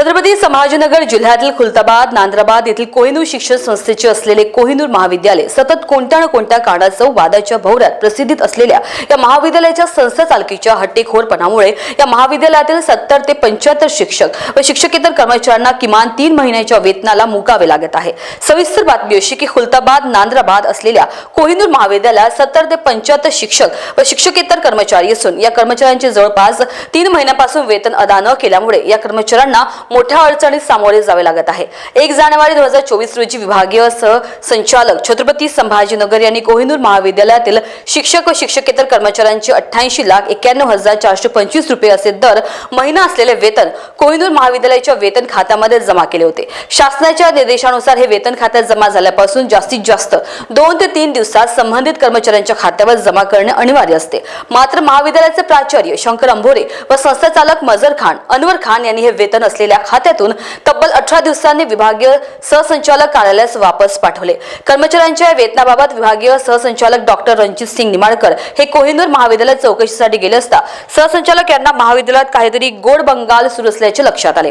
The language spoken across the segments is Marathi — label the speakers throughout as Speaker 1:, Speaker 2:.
Speaker 1: छत्रपती संभाजीनगर जिल्ह्यातील खुलताबाद नांद्राबाद येथील कोहिनूर शिक्षण संस्थेचे असलेले कोहिनूर महाविद्यालय सतत कोणत्या ना कोणत्या कारणास्तव वादाच्या भोवऱ्यात प्रसिद्धीत असलेल्या या महाविद्यालयाच्या संस्था चालकीच्या हट्टेखोरपणामुळे या महाविद्यालयातील सत्तर ते पंच्याहत्तर शिक्षक व शिक्षकेतर कर्मचाऱ्यांना किमान तीन महिन्याच्या वेतनाला मुकावे लागत आहे. सविस्तर बातमी अशी की खुलताबाद नांद्राबाद असलेल्या कोहिनूर महाविद्यालयात सत्तर ते पंच्याहत्तर शिक्षक व शिक्षकेतर कर्मचारी असून या कर्मचाऱ्यांचे जवळपास तीन महिन्यापासून वेतन अदा न केल्यामुळे या कर्मचाऱ्यांना मोठ्या अडचणीत सामोरे जावे लागत आहे. एक जानेवारी दोन हजार चोवीस रोजी विभागीय सहसंचालक छत्रपती संभाजीनगर यांनी कोहिनूर महाविद्यालयातील शिक्षक व शिक्षकेतर कर्मचाऱ्यांचे अठ्ठ्याऐंशी लाख एक्क्याण्णव हजार चारशे पंचवीस रुपये असे दर महिना असलेले वेतन कोहिनूर महाविद्यालयाच्या वेतन खात्यामध्ये जमा केले होते. शासनाच्या निर्देशानुसार हे वेतन खात्यात जमा झाल्यापासून जास्तीत जास्त दोन ते तीन दिवसात संबंधित कर्मचाऱ्यांच्या खात्यावर जमा करणे अनिवार्य असते. मात्र महाविद्यालयाचे प्राचार्य शंकर अंभोरे व संस्थाचालक मजर खान अनवर खान यांनी हे वेतन असलेल्या खात्यातून तब्बल अठरा दिवसांनी विभागीय सहसंचालक कार्यालयास वापस पाठवले. कर्मचाऱ्यांच्या वेतनाबाबत विभागीय सहसंचालक डॉक्टर रणजित सिंग निमाडकर हे कोहिनूर महाविद्यालयात चौकशीसाठी गेले असता सहसंचालक यांना महाविद्यालयात काहीतरी गोड बंगाल सुरू असल्याचे लक्षात आले.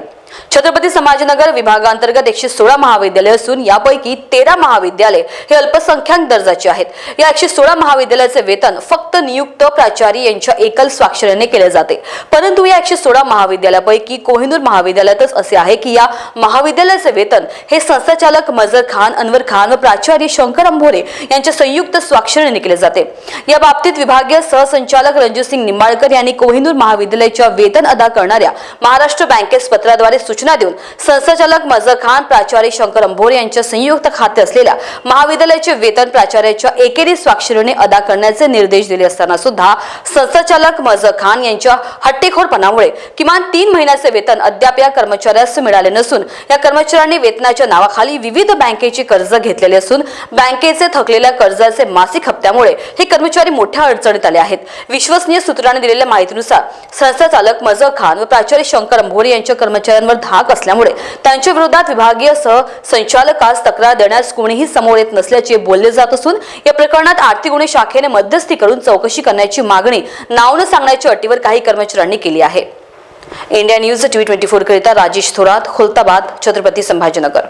Speaker 1: छत्रपती संभाजीनगर विभागांतर्गत एकशे सोळा महाविद्यालय असून यापैकी तेरा महाविद्यालय हे अल्पसंख्याक दर्जाचे आहेत. या एकशे सोळा महाविद्यालयाचे वेतन फक्त नियुक्त प्राचार्य यांच्या एकल स्वाक्षरीने केले जाते. परंतु या एकशे सोळा महाविद्यालयापैकी कोहिनूर महाविद्यालयातच असे आहे की या महाविद्यालयाचे वेतन हे संस्थाचालक मजर खान अनवर खान व प्राचार्य शंकर अंभोरे यांच्या संयुक्त स्वाक्षरीने केले जाते. या बाबतीत विभागीय सहसंचालक रणजित सिंग निंबाळकर यांनी कोहिनूर महाविद्यालयाच्या वेतन अदा करणाऱ्या महाराष्ट्र बँकेस पत्राद्वारे सूचना देऊन संस्थाचालक मजर खान प्राचार्य शंकर अंभोरे यांच्या संयुक्त खाते असलेल्या महाविद्यालयाचे वेतन प्राचार्याच्या एकेरी स्वाक्षरीने अदा करण्याचे निर्देश दिले असताना सुद्धा संस्थाचालक मजर खान यांच्या हट्टेखोरपणामुळे किमान तीन महिन्याचे वेतन अद्याप या कर्मचाऱ्यास मिळाले नसून या कर्मचाऱ्यांनी वेतनाच्या नावाखाली विविध बँकेची कर्ज घेतलेले असून बँकेचे थकलेल्या कर्जाचे मासिक हप्त्यामुळे हे कर्मचारी मोठ्या अडचणीत आले आहेत. विश्वसनीय सूत्रांनी दिलेल्या माहितीनुसार संस्थाचालक मजर खान व प्राचार्य शंकर अंभोरे यांच्या कर्मचाऱ्यांवर धाक असल्यामुळे त्यांच्या विरोधात विभागीय सह संचालकास तक्रार देण्यास कोणीही समोर येत नसल्याचे बोलले जात असून या प्रकरणात आर्थिक गुन्हे शाखेने मध्यस्थी करून चौकशी करण्याची मागणी नाव न सांगण्याच्या अटीवर काही कर्मचाऱ्यांनी केली आहे. India news TV twenty four करिता राजेश थोरात खुलताबाद छत्रपती संभाजीनगर.